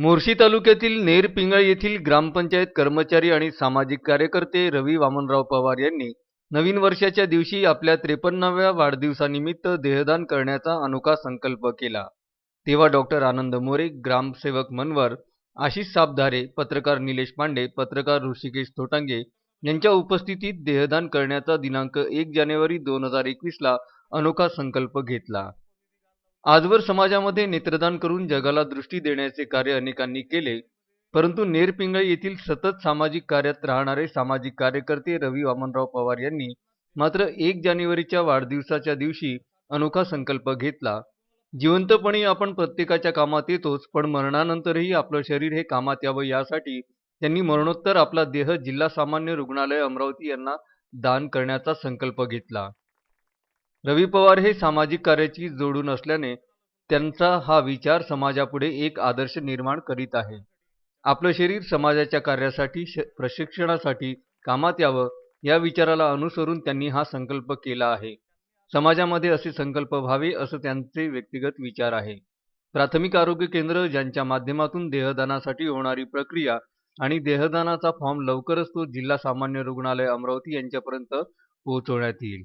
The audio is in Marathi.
मोर्शी तालुक्यातील नेर पिंगळ येथील ग्रामपंचायत कर्मचारी आणि सामाजिक कार्यकर्ते रवी वामनराव पवार यांनी नवीन वर्षाच्या दिवशी आपल्या त्रेपन्नाव्या वाढदिवसानिमित्त देहदान करण्याचा अनोखा संकल्प केला. तेव्हा डॉक्टर आनंद मोरे ग्रामसेवक मनवर आशिष सापधारे पत्रकार निलेश पांडे पत्रकार ऋषिकेश थोटांगे यांच्या उपस्थितीत देहदान करण्याचा दिनांक एक जानेवारी दोन हजार एकवीसला अनोखा संकल्प घेतला. आजवर समाजामध्ये नेत्रदान करून जगाला दृष्टी देण्याचे कार्य अनेकांनी केले परंतु नेरपिंगळ येथील सतत सामाजिक कार्यात राहणारे सामाजिक कार्यकर्ते रवी वामनराव पवार यांनी मात्र एक जानेवारीच्या वाढदिवसाच्या दिवशी अनोखा संकल्प घेतला. जिवंतपणी आपण प्रत्येकाच्या कामात येतोच पण मरणानंतरही आपलं शरीर हे कामात यावं यासाठी त्यांनी मरणोत्तर आपला देह जिल्हा सामान्य रुग्णालय अमरावती यांना दान करण्याचा संकल्प घेतला. रवी पवार हे सामाजिक कार्याची जोडून असल्याने त्यांचा हा विचार समाजापुढे एक आदर्श निर्माण करीत आहे. आपलं शरीर समाजाच्या कार्यासाठी श प्रशिक्षणासाठी कामात यावं या विचाराला अनुसरून त्यांनी हा संकल्प केला आहे. समाजामध्ये असे संकल्प व्हावे असं त्यांचे व्यक्तिगत विचार आहे. प्राथमिक आरोग्य केंद्र ज्यांच्या माध्यमातून देहदानासाठी होणारी प्रक्रिया आणि देहदानाचा फॉर्म लवकरच तो जिल्हा सामान्य रुग्णालय अमरावती यांच्यापर्यंत पोहोचवण्यात येईल.